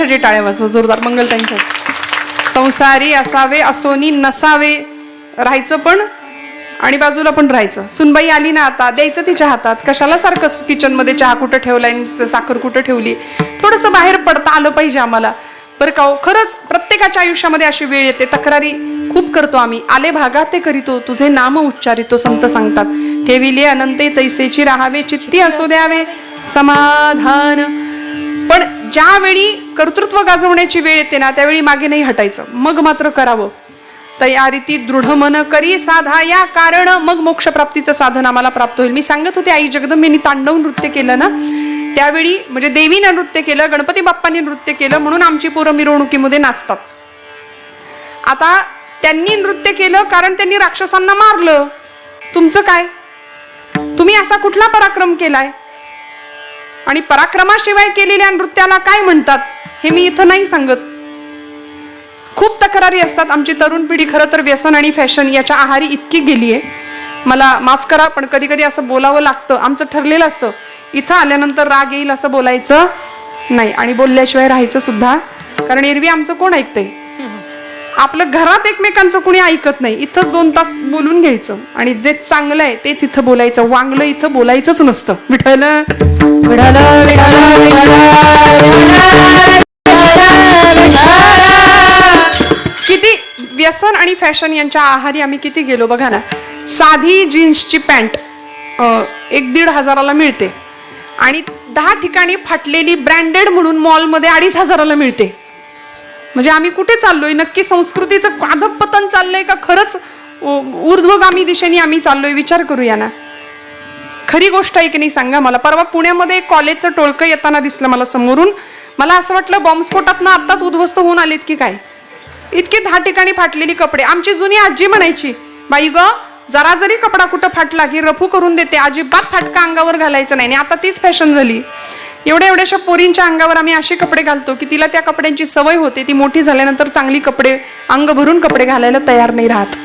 त्यांच्यासाठी टाळ्या वाजवा जोरदार मंगल ताईंसाठी संसारी असावे असोनी नसावे राहायचं पण आणि बाजूला पण राहायचं. सुनबाई आली ना आता द्यायचं तिच्या हातात. कशाला सारखं किचनमध्ये चहा कुठं ठेवलाय साखर कुठं ठेवली? थोडंसं बाहेर पडता आलं पाहिजे आम्हाला. बरं का हो, खरंच प्रत्येकाच्या आयुष्यामध्ये अशी वेळ येते. तक्रारी खूप करतो आम्ही. आले भागात ते करीतो तुझे नाम उच्चारितो संत सांगतात. ठेविले अनंते तैसेची राहावे चित्ती असू द्यावे. समाधान पण ज्यावेळी कर्तृत्व गाजवण्याची वेळ येते ना त्यावेळी मागे नाही हटायचं. मग मात्र करावं. तयारीती दृढ मन करी साधा या कारण मग मोक्षप्राप्तीचं साधन आम्हाला प्राप्त होईल. मी सांगत होते आई जगदंबेनी तांडव नृत्य केलं ना त्यावेळी म्हणजे देवीनं नृत्य केलं गणपती बाप्पांनी नृत्य केलं म्हणून आमची पोरं मिरवणुकीमध्ये नाचतात. आता त्यांनी नृत्य केलं कारण त्यांनी राक्षसांना मारलं. तुमचं काय? तुम्ही असा कुठला पराक्रम केलाय? आणि पराक्रमाशिवाय केलेल्या नृत्याला काय म्हणतात हे मी इथं नाही सांगत. खूप तक्रारी असतात. आमची तरुण पिढी खरं तर व्यसन आणि फॅशन याच्या आहारी इतकी गेली आहे मला माफ करा पण कधी कधी असं बोलावं लागतं. आमचं ठरलेलं असतं. इथं आल्यानंतर राग येईल असं बोलायचं नाही. आणि बोलल्याशिवाय राहायचं सुद्धा. कारण एरवी आमचं कोण ऐकतंय? आपलं घरात एकमेकांचं कुणी ऐकत नाही. इथंच दोन तास बोलून घ्यायचं. आणि जे चांगलं आहे तेच इथं बोलायचं. वांगलं इथं बोलायचंच नसतं. विठल विठल किती व्यसन आणि फॅशन यांच्या आहारी आम्ही किती गेलो बघा ना. साधी जीन्सची पॅन्ट एक दीड हजाराला मिळते. आणि दहा ठिकाणी फाटलेली ब्रँडेड म्हणून मॉलमध्ये अडीच हजाराला मिळते. म्हणजे आम्ही कुठे चाललोय? नक्की संस्कृतीचं अधपतन चाललंय का खरंच? उ- ऊर्ध्वगामी दिशेने आम्ही चाललोय विचार करूया ना. खरी गोष्ट आहे की नाही सांगा मला. परवा पुण्यामध्ये एक कॉलेजचं टोळकं येताना दिसलं मला समोरून. मला असं वाटलं बॉम्बस्फोटात ना आत्ताच उद्ध्वस्त होऊन आलेत की काय? इतके दहा ठिकाणी फाटलेली कपडे. आमची जुनी आजी म्हणायची बाई ग जरा जरी कपडा कुठं फाटला की रफू करून देते. अजिबात फाटका अंगावर घालायचं नाही. आणि आता तीच फॅशन झाली. एवढ्या एवढ्याशा पोरींच्या अंगावर आम्ही असे कपडे घालतो की तिला त्या कपड्यांची सवय होते. ती मोठी झाल्यानंतर चांगली कपडे अंग भरून कपडे घालायला तयार नाही राहत.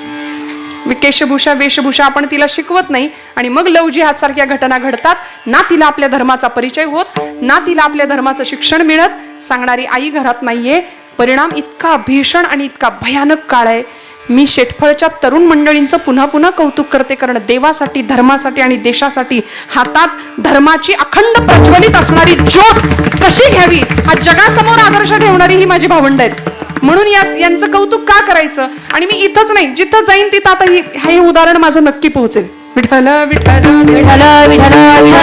केशभूषा वेशभूषा आपण तिला शिकवत नाही आणि मग लव जिहाद सारख्या घटना घडतात. ना तिला आपल्या धर्माचा परिचय होत ना तिला आपल्या धर्माचं शिक्षण मिळत. सांगणारी आई घरात नाहीये. परिणाम इतका भीषण आणि इतका भयानक काळ आहे. मी शेटफळच्या तरुण मंडळींचं पुन्हा पुन्हा कौतुक करते कारण देवासाठी धर्मासाठी आणि देशासाठी हातात धर्माची अखंड प्रज्वलित असणारी ज्योत कशी घ्यावी हा जगासमोर आदर्श ठेवणारी ही माझी भावंड आहेत म्हणून या यांचं कौतुक का करायचं आणि मी इथंच नाही जिथं जाईन तिथं आता ही हे उदाहरण माझं नक्की पोहोचेल विठ्ठल विठ्ठल विठ्ठल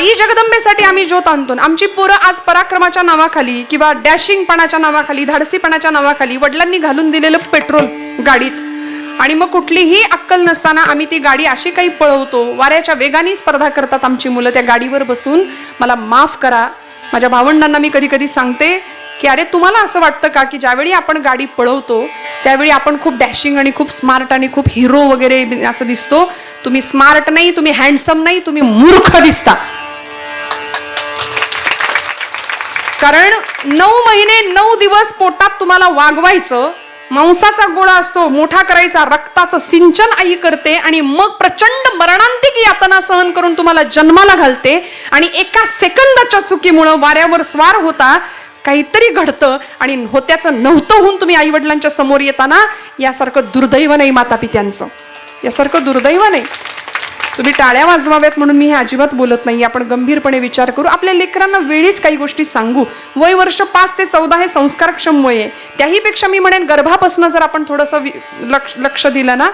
आई जगदंबेसाठी आम्ही ज्योत आणतो. आमची पोरं आज पराक्रमाच्या नावाखाली किंवा डॅशिंगपणाच्या नावाखाली धाडसीपणाच्या नावाखाली वडिलांनी घालून दिलेलं पेट्रोल गाडीत. आणि मग कुठलीही अक्कल नसताना आम्ही ती गाडी अशी काही पळवतो. वाऱ्याच्या वेगाने स्पर्धा करतात आमची मुलं त्या गाडीवर बसून. मला माफ करा. माझ्या भावंडांना मी कधी कधी सांगते की अरे तुम्हाला असं वाटतं का की ज्यावेळी आपण गाडी पळवतो त्यावेळी आपण खूप डॅशिंग आणि खूप स्मार्ट आणि खूप हिरो वगैरे असं दिसतो. तुम्ही स्मार्ट नाही तुम्ही हँडसम नाही तुम्ही मूर्ख दिसता. कारण नऊ महिने नऊ दिवस पोटात तुम्हाला वागवायचं मांसाचा गोळा असतो मोठा करायचा रक्ताचं सिंचन आई करते आणि मग प्रचंड मरणांतिक यातना सहन करून तुम्हाला जन्माला घालते आणि एका सेकंदाच्या चुकीमुळं वाऱ्यावर स्वार होता काहीतरी घडतं आणि होत्याचं नव्हतं होऊन तुम्ही आई वडिलांच्या समोर येताना यासारखं दुर्दैव नाही माता पित्यांचं यासारखं दुर्दैव नाही. तुम्ही टाळ्या वाजवाव्यात म्हणून मी हे अजिबात बोलत नाही. आपण गंभीरपणे विचार करू. आपल्या लेकरांना वेळीच काही गोष्टी सांगू. वय वर्ष पाच ते चौदा हे संस्कारक्षम वय आहे त्याहीपेक्षा मी म्हणेन गर्भापासून जर आपण थोडंसं लक्ष लक्ष दिलं ना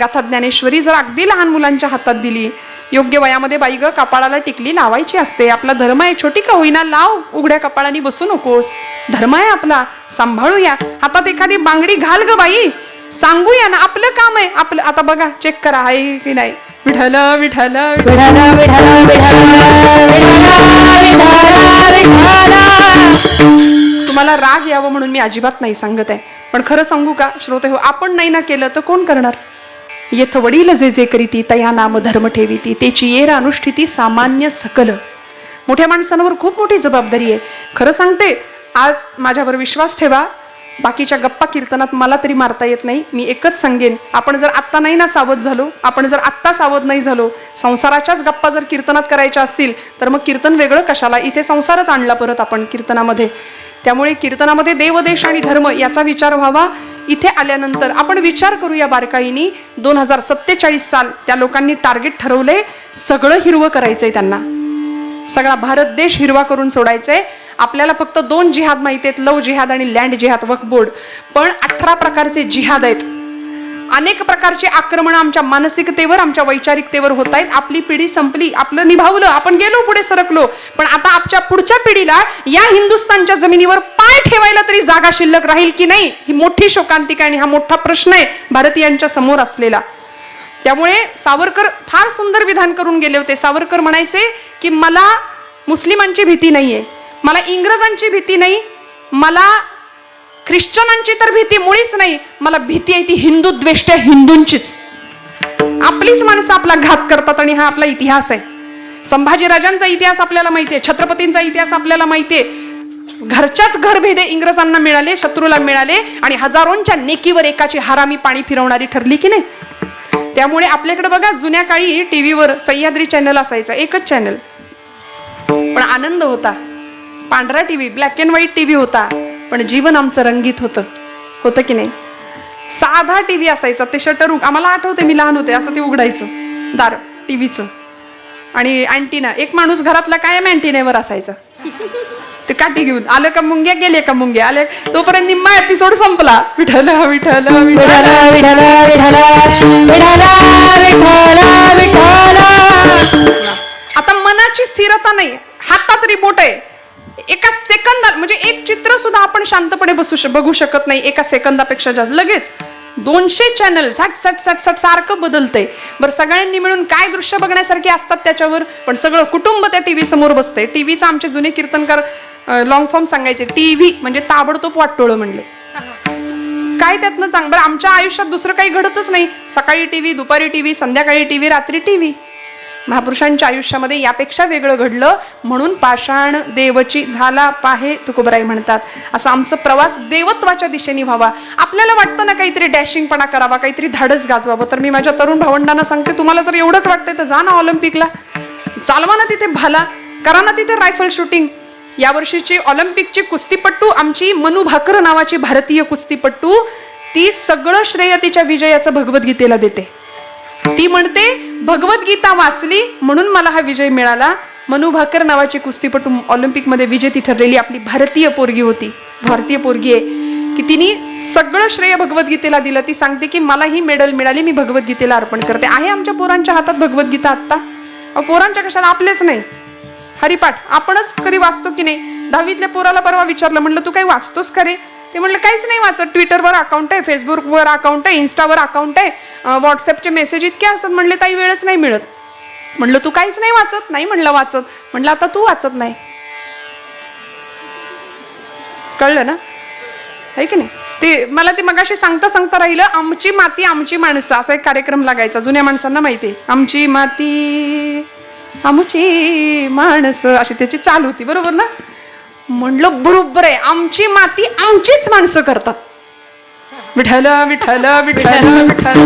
गाथा ज्ञानेश्वरी जर अगदी लहान मुलांच्या हातात दिली योग्य वयामध्ये बाई ग कपाळाला टिकली लावायची असते. आपला धर्म आहे छोटी का होईना लाव उघड्या कपाळाने बसू नकोस. धर्म आहे आपला सांभाळूया. हातात एखादी बांगडी घाल ग बाई. सांगूया ना आपलं काम आहे. आपलं आता बघा चेक करा आहे की नाही. विठल विठल तुम्हाला राग यावं म्हणून मी अजिबात नाही सांगत आहे. पण खरं सांगू का श्रोते हो आपण नाही ना केलं तर कोण करणार? येथ वडील जे जे करीती तया नाम धर्म ठेवीती तेची येर अनुष्ठिती सामान्य सकल. मोठ्या माणसांवर खूप मोठी जबाबदारी आहे. खरं सांगते आज माझ्यावर विश्वास ठेवा बाकीच्या गप्पा कीर्तनात मला तरी मारता येत नाही. मी एकच सांगेन. आपण जर आत्ता नाही ना सावध झालो आपण जर आत्ता सावध नाही झालो संसाराच्याच गप्पा जर कीर्तनात करायच्या असतील तर मग कीर्तन वेगळं कशाला? इथे संसारच आणला परत आपण कीर्तनामध्ये. त्यामुळे कीर्तनामध्ये देवदेश आणि धर्म याचा विचार व्हावा. इथे आल्यानंतर आपण विचार करूया बारकाईनी. दोन हजार सत्तेचाळीस साल त्या लोकांनी टार्गेट ठरवले सगळं हिरवं करायचंय त्यांना. सगळा भारत देश हिरवा करून सोडायचंय. आपल्याला फक्त दोन जिहाद माहिती आहेत लव जिहाद आणि लँड जिहाद वक्फ बोर्ड पण अठरा प्रकारचे जिहाद आहेत. अनेक प्रकारचे आक्रमण आमच्या मानसिकतेवर आमच्या वैचारिकतेवर होत आहेत आपली पिढी संपली आपलं निभावलं आपण गेलो पुढे सरकलो. पण आता आमच्या पुढच्या पिढीला या हिंदुस्थानच्या जमिनीवर पाय ठेवायला तरी जागा शिल्लक राहील की नाही? ही मोठी शोकांतिका आणि हा मोठा प्रश्न आहे भारतीयांच्या समोर असलेला. त्यामुळे सावरकर फार सुंदर विधान करून गेले होते. सावरकर म्हणायचे की मला मुस्लिमांची भीती नाहीये. मला इंग्रजांची भीती नाही. मला ख्रिश्चनांची तर भीती मुळीच नाही. मला भीती आहे ती हिंदू द्वेष्ट्या हिंदूंचीच. आपलीच माणसं आपला घात करतात आणि हा आपला इतिहास आहे. संभाजीराजांचा इतिहास आपल्याला माहिती आहे छत्रपतींचा इतिहास आपल्याला माहिती आहे घरच्याच घरभेदे इंग्रजांना मिळाले शत्रूला मिळाले आणि हजारोंच्या नेकीवर एकाची हारामी पाणी फिरवणारी ठरली की नाही? त्यामुळे आपल्याकडे बघा जुन्या काळी टीव्हीवर सह्याद्री चॅनल असायचा एकच चॅनल पण आनंद होता. पांढरा TV black and white TV होता पण जीवन आमचं रंगीत होतं. होतं की नाही? साधा टीव्ही असायचा ते शटर उग आम्हाला आठवते मी लहान होते असं ते उघडायचं दार टीव्हीचं. आणि अँटीना एक माणूस घरातला कायम अँटिनेवर असायचा. ते काठी घेऊन आलं का मुंग्या गेले का मुंग्या? आले तोपर्यंत निम्मा एपिसोड संपला. विठल विठल विठल विठ्ठल आता मनाची स्थिरता नाही हातात रिमोट आहे. एका सेकंदात म्हणजे एक चित्र सुद्धा आपण शांतपणे बसू बघू शकत नाही एका सेकंदापेक्षा जास्त. लगेच दोनशे चॅनल सट सट सट सट सारखं बदलतंय. बरं सगळ्यांनी मिळून काय दृश्य बघण्यासारखे असतात त्याच्यावर? पण सगळं कुटुंब त्या टीव्ही समोर बसतंय. टीव्हीचा आमचे जुने कीर्तनकार लॉंग फॉर्म सांगायचे. टीव्ही म्हणजे ताबडतोब वाटोळं म्हणले. काय त्यातनं चांग बरं आमच्या आयुष्यात दुसरं काही घडतच नाही. सकाळी टीव्ही दुपारी टीव्ही संध्याकाळी टीव्ही रात्री टीव्ही महापुरुषांच्या आयुष्यामध्ये यापेक्षा वेगळं घडलं म्हणून पाषाण देवची झाला पाहे तुकोबराई म्हणतात. असं आमचं प्रवास देवत्वाच्या दिशेने व्हावा. आपल्याला वाटतं ना काहीतरी डॅशिंगपणा करावा काहीतरी धाडस गाजवावं. तर मी माझ्या तरुण भावंडांना सांगते तुम्हाला जर एवढंच वाटतंय तर जा ना ऑलिम्पिकला. चालवा ना तिथे भाला. करा ना तिथे रायफल शूटिंग यावर्षीची ऑलिम्पिकची कुस्तीपट्टू आमची मनु भाकर नावाची भारतीय कुस्तीपट्टू ती सगळं श्रेय तिच्या विजयाचं भगवद्गीतेला देते. ती म्हणते भगवद्गीता वाचली म्हणून मला हा विजय मिळाला. मनु भाकर नावाची कुस्तीपटू ऑलिम्पिकमध्ये विजेती ठरलेली आपली भारतीय पोरगी होती. भारतीय पोरगी आहे. की तिने सगळं श्रेय भगवद्गीतेला दिलं. ती सांगते की मला ही मेडल मिळाली मी भगवद्गीतेला अर्पण करते. आहे आमच्या पोरांच्या हातात भगवद्गीता आत्ता? पोरांच्या कशाला? आपलेच नाही. हरिपाठ आपणच कधी वाचतो की नाही? दहावीतल्या पोराला परवा विचारलं म्हणलं तू काही वाचतोस का रे? ते म्हणलं काहीच नाही वाचत. ट्विटरवर अकाउंट आहे फेसबुकवर अकाउंट आहे इन्स्टावर अकाउंट आहे. व्हॉट्सअपचे मेसेज इतके असतात. म्हणले ताई वेळच नाही मिळत. म्हणलं तू काहीच नाही वाचत? नाही म्हणलं वाचत. म्हणलं आता तू वाचत नाही. कळलं ना? आहे की नाही? ते मला ते मगाशी सांगता सांगता राहिलं आमची माती आमची माणसं असा एक कार्यक्रम लागायचा जुन्या माणसांना माहिती आहे. आमची माती आमची माणसं अशी त्याची चाल होती बरोबर ना? म्हणलं बरोबर आहे आमची माती आमचीच माणसं करतात. विठल विठल विठल विठल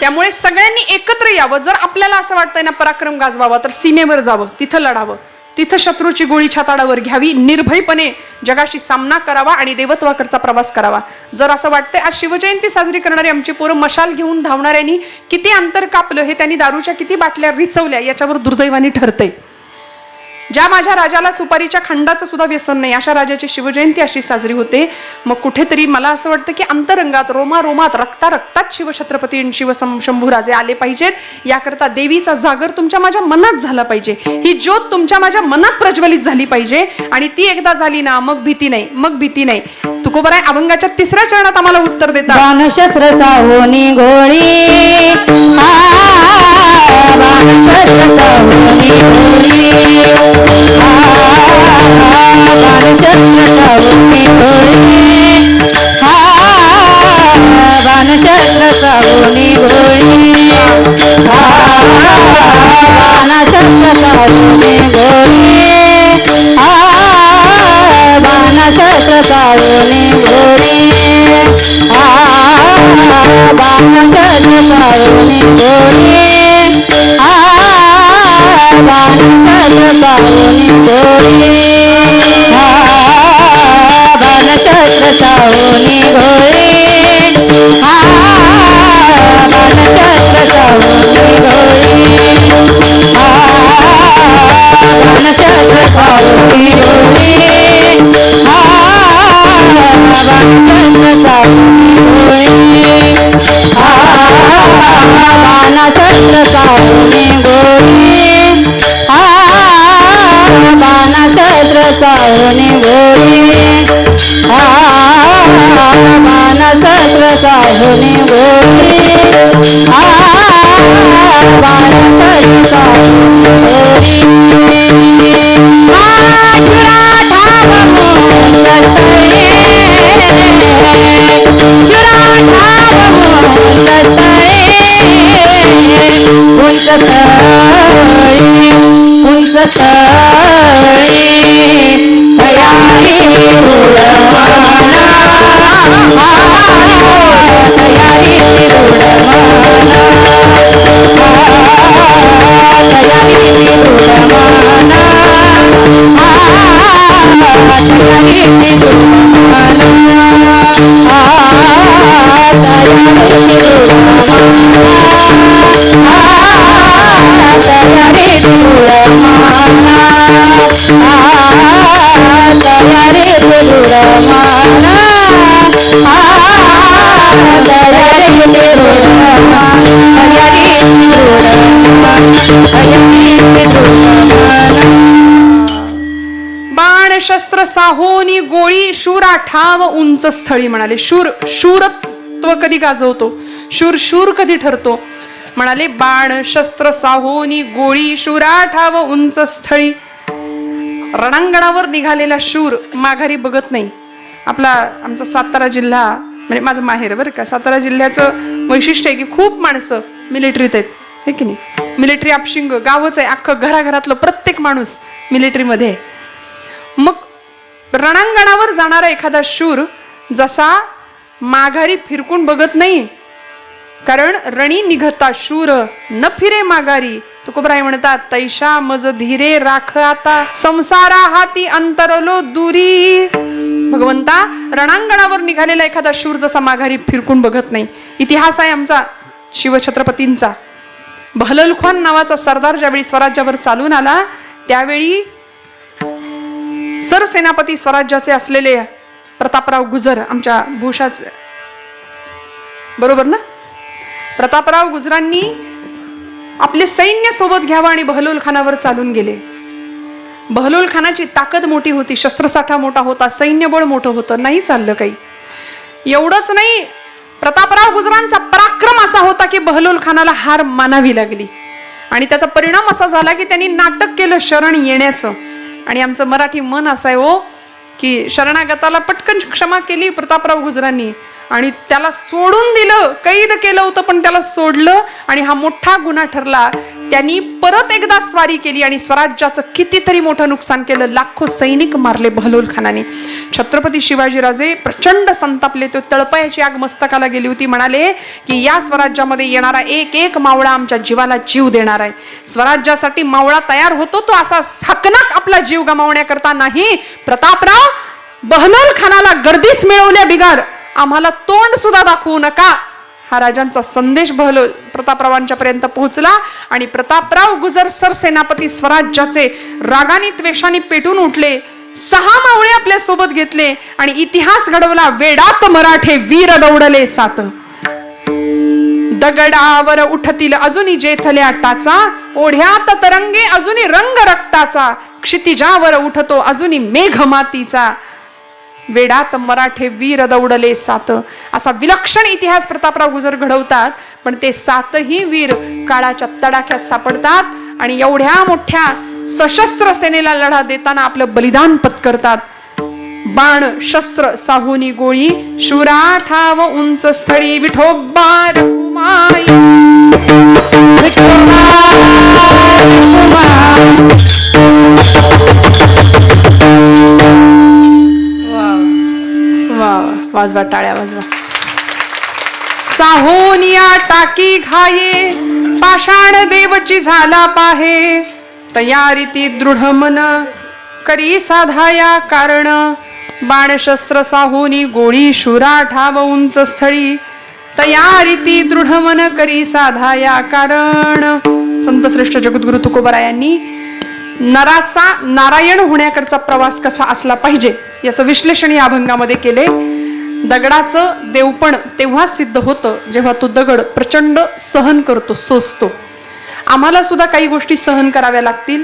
त्यामुळे सगळ्यांनी एकत्र यावं. जर आपल्याला असं वाटतंय ना पराक्रम गाजवावा तर सीमेवर जावं तिथं लढावं. तिथं शत्रूची गोळी छाताडावर घ्यावी निर्भयपणे जगाशी सामना करावा आणि देवत्वाकरचा प्रवास करावा. जर असं वाटतंय आज शिवजयंती साजरी करणारी आमची पोरं मशाल घेऊन धावणाऱ्यांनी किती अंतर कापलं हे त्यांनी दारूच्या किती बाटल्या रिचवल्या याच्यावर दुर्दैवाने ठरतंय. ज्या माझ्या राजाला सुपारीच्या खंडाचं सुद्धा व्यसन नाही अशा राजाची शिवजयंती अशी साजरी होते. मग कुठेतरी मला असं वाटतं की अंतरंगात रोमा रोमात रक्ता रक्तात शिवछत्रपती आणि शिव शंभूराजे आले पाहिजेत. याकरता देवीचा जागर तुमच्या माझ्या मनात झाला पाहिजे. ही ज्योत तुमच्या माझ्या मनात प्रज्वलित झाली पाहिजे. आणि ती एकदा झाली ना मग भीती नाही मग भीती नाही. तुकोबराय अभंगाच्या तिसऱ्या चरणात आम्हाला उत्तर देतात. बाणशस्त्र साहोनी गोळी. बाणशस्त्र साहोनी गोळी. बाणशस्त्र साहोनी गोळी. बाणशस्त्र साहोनी गोळी. बाणशस्त्र सावनी पावले कोरे बालचल पावले कोरे बालचल सावली गोरे हा बालचल सावली गोरे हा बालचल सावली गोरे हा बालचल सावली गोरे बाना शस्त्र सावली गोरी बाना शस्त्र सावली गोरी बाना शस्त्र सावली गोरी बाना शस्त्र सावली गोरी Thank you. उंच स्थळी उंच स्थळी तयारी उडवाना तयारी उडवाना तयारी उडवाना तयारी बाण शस्त्र साहोनी गोळी शूरा ठाव उंच स्थळी म्हणाले. शूर शूरत्व कधी गाजवतो? शूर शूर कधी ठरतो? म्हणाले बाण शस्त्र साहोनी गोळी शूरा ठाव उंच स्थळी. रणांगणावर निघालेला शूर माघारी बघत नाही. आपला आमचा सातारा जिल्हा म्हणजे माझं माहेर बरं का सातारा जिल्ह्याचं वैशिष्ट्य आहे की खूप माणसं मिलिटरीत आहेत. हे की नाही? मिलिटरी आपशिंग गावच आहे अख्खं घराघरातलं प्रत्येक माणूस मिलिटरीमध्ये आहे. मग रणांगणावर जाणारा एखादा शूर जसा माघारी फिरकून बघत नाही कारण रणी निघता शूर न फिरे माघारी तुकोबराय म्हणतात तैशा मज धीरे राख आता संसारा हाती अंतरलो दुरी. भगवंता रणांगणावर निघालेला एखादा शूर जसा माघारी फिरकून बघत नाही. इतिहास आहे आमचा शिवछत्रपतींचा. बहलल खान नावाचा सरदार ज्यावेळी स्वराज्यावर चालून आला त्यावेळी सरसेनापती स्वराज्याचे असलेले प्रतापराव गुजर आमच्या भूषाचे बरोबर ना? प्रतापराव गुजरांनी आपले सैन्य सोबत घ्यावं आणि बहलोल खानावर चालून गेले. बहलोल खानाची ताकद मोठी होती शस्त्रसाठा मोठा होता सैन्यबळ मोठं होतं नाही चाललं काही. एवढंच नाही प्रतापराव गुजरांचा पराक्रम असा होता की बहलोल खानाला हार मानावी लागली. आणि त्याचा परिणाम असा झाला की त्यांनी नाटक केलं शरण येण्याचं. आणि आमचं मराठी मन असं आहे हो की शरणागताला पटकन क्षमा केली प्रतापराव गुजरांनी आणि त्याला सोडून दिलं कैद केलं होतं पण त्याला सोडलं आणि हा मोठा गुन्हा ठरला. त्यांनी परत एकदा स्वारी केली आणि स्वराज्याचं कितीतरी मोठं नुकसान केलं. लाखो सैनिक मारले बहलोल खानाने छत्रपती शिवाजीराजे प्रचंड संतापले. तो तळपयाची आग मस्तकाला गेली होती. म्हणाले की या स्वराज्यामध्ये येणारा एक एक मावळा आमच्या जीवाला जीव देणार आहे. स्वराज्यासाठी मावळा तयार होतो तो असा हकनाक आपला जीव गमावण्याकरता नाही. प्रतापराव बहलोल खानाला गर्दीस मिळवल्या बिगार. आम्हाला तोंड सुद्धा दाखवू नका. हा राजांचा संदेश बहल प्रतापरावांच्या पर्यंत पोहोचला आणि प्रतापराव गुजर सरसेनापती स्वराज्याचे रागाने त्वेषाने पेटून उठले. सहा मावळे आपल्यासोबत घेतले आणि इतिहास घडवला. वेडात मराठे वीर दौडले सात. दगडावर उठतील अजूनी जेथल्या टाचा ओढ्यात तरंगे अजूनी रंग रक्ताचा. क्षितिजावर उठतो अजूनी मेघ मातीचा वेडात मराठे वीर दौडले सात. असा विलक्षण इतिहास प्रतापराव गुजर घडवतात पण ते सातही वीर काळाच्या तडाख्यात सापडतात आणि एवढ्या मोठ्या सशस्त्र सेनेला लढा देताना आपलं बलिदान पत्करतात. बाण शस्त्र साहुनी गोळी शुरा ठाव उंच स्थळी विठोबा रघुमाई विठोबा. वाजवा टाळ्या वाजवा. साहोनिया टाकी घाये पाषाण देवची झाला पाहे. तयारीती दृढ मन करी साधाया कारण. बाणशस्त्र साहोनी गोळी शुरा ठाव उंच स्थळी. तयारीती दृढ मन करी साधाया कारण. संतश्रेष्ठ जगद्गुरु तुकोबरायांनी नराचा नारायण होण्याकडचा प्रवास कसा असला पाहिजे याचं विश्लेषण या अभंगामध्ये केले. दगडाचं देवपण तेव्हा सिद्ध होतं जेव्हा तो दगड प्रचंड सहन करतो सोसतो. आम्हाला सुद्धा काही गोष्टी सहन कराव्या लागतील.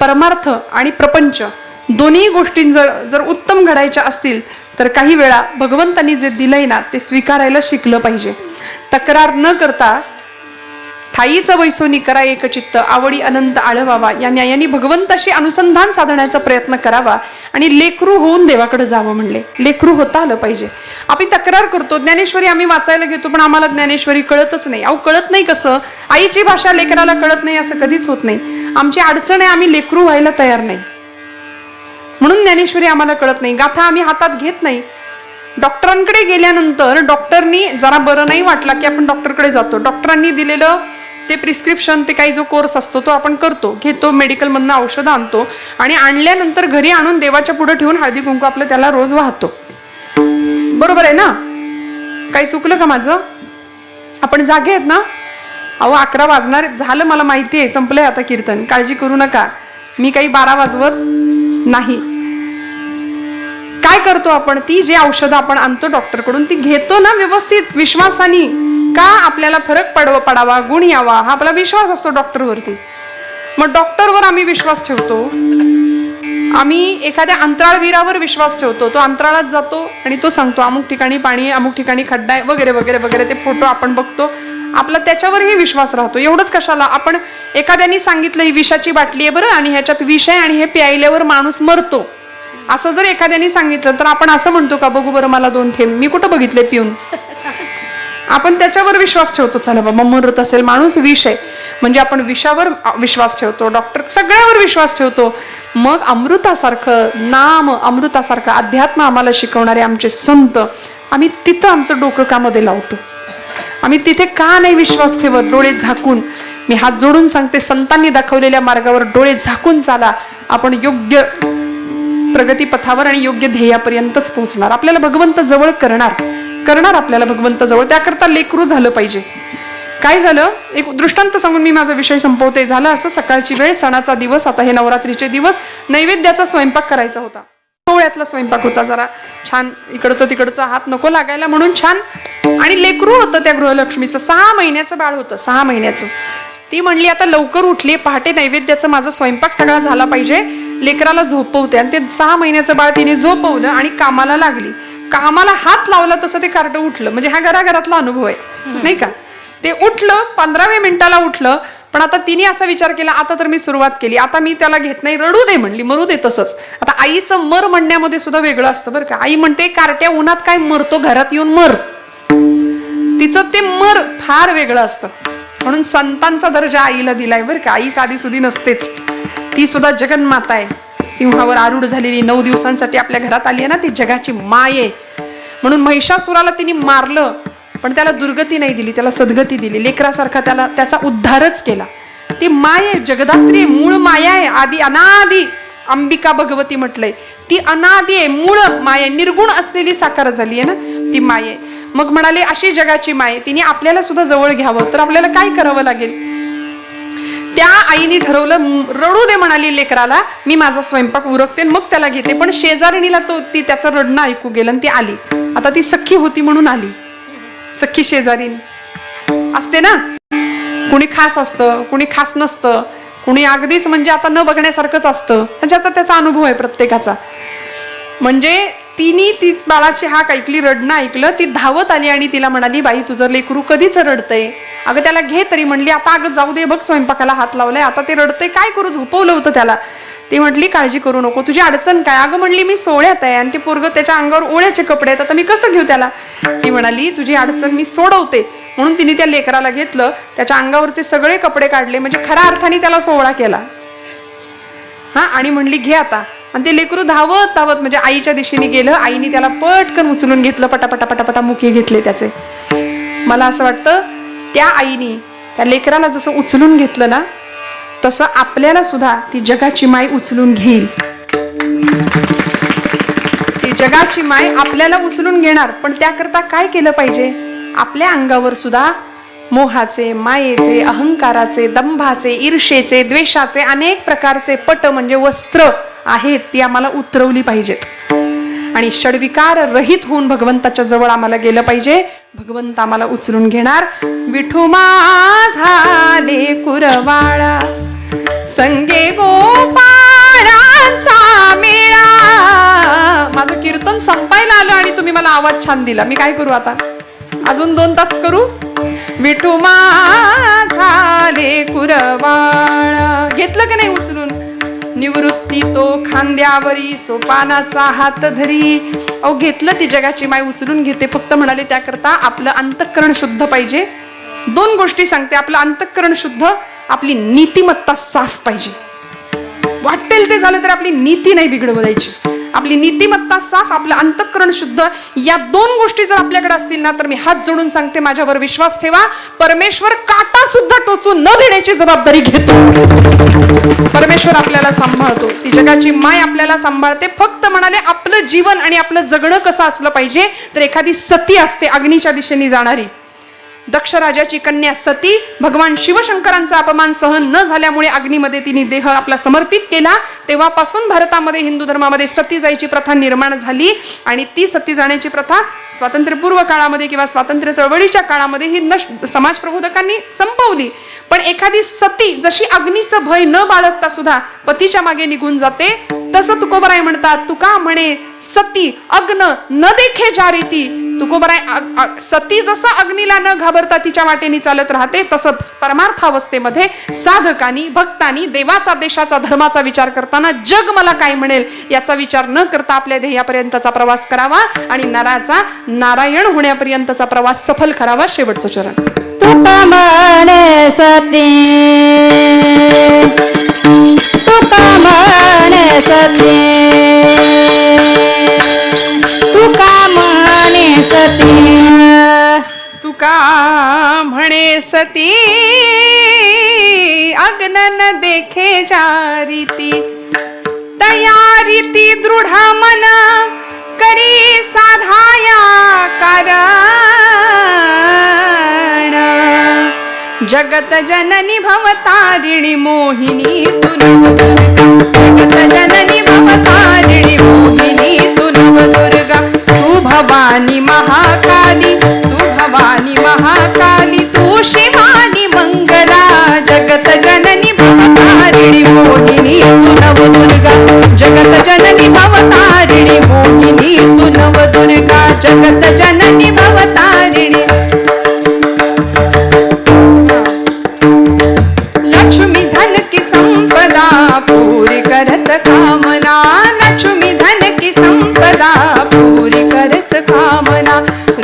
परमार्थ आणि प्रपंच दोन्ही गोष्टी जर जर उत्तम घडायच्या असतील तर काही वेळा भगवंतांनी जे दिलंय ना ते स्वीकारायला शिकलं पाहिजे. तक्रार न करता ठाईचा वैसोनी करा एकचित्त आवडी अनंत आळवावा. या न्यायाने भगवंताशी अनुसंधान साधण्याचा प्रयत्न करावा आणि लेकरू होऊन देवाकडे जावं म्हणले. लेकरू होता आलं पाहिजे. आपण तक्रार करतो ज्ञानेश्वरी आम्ही वाचायला घेतो पण आम्हाला ज्ञानेश्वरी कळतच नाही. अहो कळत नाही कसं? आईची भाषा लेकराला कळत नाही असं कधीच होत नाही. आमची अडचण आहे आम्ही लेकरू व्हायला तयार नाही. म्हणून ज्ञानेश्वरी आम्हाला कळत नाही. गाथा आम्ही हातात घेत नाही. डॉक्टरांकडे गेल्यानंतर डॉक्टरनी जरा बरं नाही वाटला की आपण डॉक्टरकडे जातो. डॉक्टरांनी दिलेलं ते प्रिस्क्रिप्शन ते काही जो कोर्स असतो तो आपण करतो. घेतो मेडिकलमधनं औषधं आणतो आणि आणल्यानंतर घरी आणून देवाच्या पुढे ठेवून हळदी कुंकू आपलं त्याला रोज वाहतो. बरोबर आहे ना? काही चुकलं का माझं? आपण जागे आहेत ना? अहो अकरा वाजणार झालं मला माहिती आहे. संपलंय आता कीर्तन. काळजी करू नका. मी काही बारा वाजवत नाही. काय करतो आपण? ती जी औषधं आपण आणतो डॉक्टरकडून ती घेतो ना व्यवस्थित विश्वासाने. का आपल्याला फरक पडवा पडावा गुण यावा हा आपला विश्वास असतो डॉक्टरवरती. मग डॉक्टरवर आम्ही विश्वास ठेवतो. आम्ही एखाद्या अंतराळवीरावर विश्वास ठेवतो. तो अंतराळात जातो आणि तो सांगतो अमुक ठिकाणी पाणी अमुक ठिकाणी खड्डा आहे वगैरे वगैरे वगैरे ते फोटो आपण बघतो. आपला त्याच्यावरही विश्वास राहतो. एवढंच कशाला? आपण एखाद्याने सांगितलं ही विषाची बाटली आहे बरं आणि ह्याच्यात विष आहे आणि हे प्यायल्यावर माणूस मरतो. असं जर एखाद्याने सांगितलं तर आपण असं म्हणतो का बघू बरं मला दोन थेंब. मी कुठं बघितले पिऊन? आपण त्याच्यावर विश्वास ठेवतो चला बाबा मरत असेल माणूस विष आहे. म्हणजे आपण विषावर विश्वास ठेवतो डॉक्टर सगळ्यावर विश्वास ठेवतो. मग अमृतासारखं नाम अमृतासारखं अध्यात्म आम्हाला शिकवणारे आमचे संत आम्ही तिथं आमचं डोकं कामध्ये लावतो. आम्ही तिथे का नाही विश्वास ठेवत? डोळे झाकून. मी हात जोडून सांगते संतांनी दाखवलेल्या मार्गावर डोळे झाकून चाला. आपण योग्य प्रगतीपथावर आणि योग्य ध्येयापर्यंतच पोहोचणार. आपल्याला भगवंत जवळ करणार. करणार आपल्याला भगवंत जवळ? त्याकरता लेकरू झालं पाहिजे. काय झालं? एक दृष्टांत सांगून मी माझा विषय संपवते. झालं असं सकाळची वेळ सणाचा दिवस आता हे नवरात्रीचे दिवस नैवेद्याचा स्वयंपाक करायचा होता. सोहळ्यातला स्वयंपाक होता जरा. छान इकडचं तिकडचं हात नको लागायला म्हणून छान. आणि लेकरू होतं त्या गृहलक्ष्मीचं. सहा महिन्याचं बाळ होतं. सहा महिन्याचं. ती म्हणली आता लवकर उठली. पहाटे नैवेद्याचा माझा स्वयंपाक सगळा झाला पाहिजे. लेकराला झोपवते. आणि ते सहा महिन्याचं बाळ तिने झोपवलं आणि कामाला लागली. कामाला हात लावला तसं ते कार्ट उठलं. म्हणजे हा घराघरातला अनुभव आहे. नाही का? ते उठलं पंधराव्या मिनिटाला उठलं पण आता तिने असा विचार केला आता तर मी सुरुवात केली. आता मी त्याला घेत नाही रडू दे म्हणली मरू दे तसंच. आता आईचं मर म्हणण्यामध्ये सुद्धा वेगळं असतं बरं का. आई म्हणते कार्ट्या उन्हात काय मरतो? घरात येऊन मर. तिचं ते मर फार वेगळं असतं. म्हणून संतांचा दर्जा आईला दिलाय बरं का. आई साधी सुधी नसतेच. ती सुद्धा जगन्माता आहे. सिंहावर आरूढ झालेली नऊ दिवसांसाठी आपल्या घरात आली आहे ना ती जगाची माय. आहे म्हणून महिषासुराला तिने मारलं पण त्याला दुर्गती नाही दिली त्याला सद्गती दिली. लेकरासारखा त्याला त्याचा उद्धारच केला. ती माय आहे जगदात्री आहे मूळ माया आहे आधी अनादी. अंबिका भगवती म्हटलंय ती अनादी आहे मूळ माय आहे निर्गुण असलेली साकार झाली आहे ना ती माय. आहे मग म्हणाले अशी जगाची माय तिने आपल्याला सुद्धा जवळ घ्यावं तर आपल्याला काय करावं लागेल? त्या आईने ठरवलं रडू दे म्हणाली लेकराला. मी माझा स्वयंपाक उरकते मग त्याला घेते. पण शेजारणीला तो ती त्याचं रडणं ऐकू गेलं आणि ती आली. आता ती सख्खी होती म्हणून आली. सख्खी शेजारी असते ना? कुणी खास असतं कुणी खास नसतं. कुणी अगदीच म्हणजे आता न बघण्यासारखंच असतं. म्हणजे ज्याचा त्याचा अनुभव आहे प्रत्येकाचा. म्हणजे तिने ती बाळाची हाक ऐकली रडणं ऐकलं ती धावत आली आणि तिला म्हणाली बाई तुझं लेकरू कधीच रडतंय. अगं त्याला घे तरी म्हणली आता अगं जाऊ दे बघ स्वयंपाकाला हात लावलाय आता ते रडतंय काय करू झोपवलं होतं त्याला. ती म्हटली काळजी करू नको तुझी अडचण काय? अगं म्हणली मी सोहळ्यात आहे आणि ते पोरग त्याच्या अंगावर ओळ्याचे कपडे आहेत आता मी कसं घेऊ त्याला? ती म्हणाली तुझी अडचण मी सोडवते. म्हणून तिने त्या लेकराला घेतलं त्याच्या अंगावरचे सगळे कपडे काढले म्हणजे खऱ्या अर्थाने त्याला सोहळा केला. हा आणि म्हणली घे आता. आणि ते लेकरू धावत धावत म्हणजे आईच्या दिशेने गेलं आईने त्याला पटकन उचलून घेतलं पटापटा पटापटा मुके घेतले त्याचे. मला असं वाटतं त्या आईने त्या लेकराला जसं उचलून घेतलं ना तसं आपल्याला सुद्धा ती जगाची माय उचलून घेईल. ती जगाची माय आपल्याला उचलून घेणार पण त्याकरता काय केलं पाहिजे? आपल्या अंगावर सुद्धा मोहाचे मायेचे अहंकाराचे दंभाचे ईर्षेचे द्वेषाचे अनेक प्रकारचे पट म्हणजे वस्त्र आहेत ती आम्हाला उतरवली पाहिजेत. आणि षडविकार रहित होऊन भगवंताच्या जवळ आम्हाला गेलं पाहिजे. भगवंत आम्हाला उचलून घेणार. विठुमा झाले कुरवाळा. संगे गोपाळाचा मेळा. माझं कीर्तन संपायला आलं आणि तुम्ही मला आवाज छान दिला. मी काय करू आता? अजून दोन तास करू? विठू झाले कुरवाळा. घेतलं का नाही उचलून? निवृत्ती तो खांद्यावरी सोपानाचा हात धरी. अहो घेतलं ती जगाची माय उचलून घेते. फक्त म्हणाले त्याकरता आपलं अंतःकरण शुद्ध पाहिजे. दोन गोष्टी सांगते. आपलं अंतःकरण शुद्ध आपली नीतिमत्ता साफ पाहिजे. वाटेल ते झालं तर आपली नीती नाही बिघडवायची आपली नीतिमत्ता साफ आपलं अंतःकरण शुद्ध या दोन गोष्टी जर आपल्याकडे असतील ना तर मी हात जोडून सांगते माझ्यावर विश्वास ठेवा. परमेश्वर काटा सुद्धा टोचून न देण्याची जबाबदारी घेतो. परमेश्वर आपल्याला सांभाळतो. ती जगाची माय आपल्याला सांभाळते. फक्त म्हणाले आपलं जीवन आणि आपलं जगणं कसं असलं पाहिजे तर एखादी सती असते अग्नीच्या दिशेने जाणारी. दक्ष राजाची कन्या सती भगवान शिवशंकरांचा अपमान सहन न झाल्यामुळे अग्नीमध्ये तिने देह आपला समर्पित केला. तेव्हापासून भारतामध्ये हिंदू धर्मामध्ये सती जायची प्रथा निर्माण झाली आणि ती सती जाण्याची प्रथा स्वातंत्र्यपूर्व काळामध्ये किंवा स्वातंत्र्य चळवळीच्या काळामध्ये ही नष्ट समाज प्रबोधकांनी संपवली. पण एखादी सती जशी अग्नीचं भय न बाळगता सुद्धा पतीच्या मागे निघून जाते तसं तुकोबराय म्हणतात तुका म्हणे सती अग्न न देखे जारीती तुकोबराय सती जसं अग्नीला न घाबरता तिच्या वाटेने चालत राहते तसं परमार्थावस्थेमध्ये साधकानी भक्तानी देवाचा देशाचा धर्माचा विचार करताना जग मला काय म्हणेल याचा विचार न करता आपल्या ध्येयापर्यंतचा प्रवास करावा आणि नराचा नारायण होण्यापर्यंतचा प्रवास सफल करावा शेवटचं चरण. तुका म्हणे सती. तुका म्हणे सती अग्नन देखे जारीती तयारीती दृढ मन करी साधाया कारण. जगत जननी भवतारिणी मोहिनी तुन जगत जननी भवतारिणी भवानी महाकाली तू भवानी महाकाली तू शिवानी मंगला जगत जननी भवतारिणी मोहिनी तू नवदुर्गा जगत जननी भवतारिणी मोहिनी तू नवदुर्गा जगत जननी भवतारिणी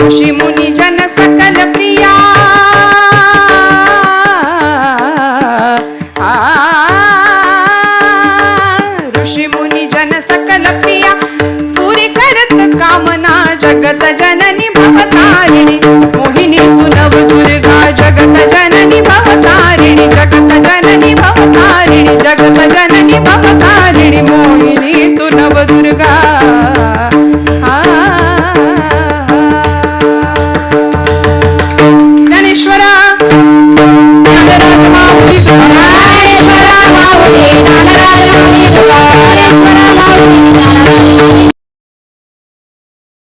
ऋषी मुनी जन सकल प्रिया ऋषी मुनी जन सकल प्रिया पुरी करत कामना जगत जननी भवतारिणी. मोहिनी तू नवदुर्गा जगत जननी भवतारिणी. जगत जननी भवतारिणी. जगत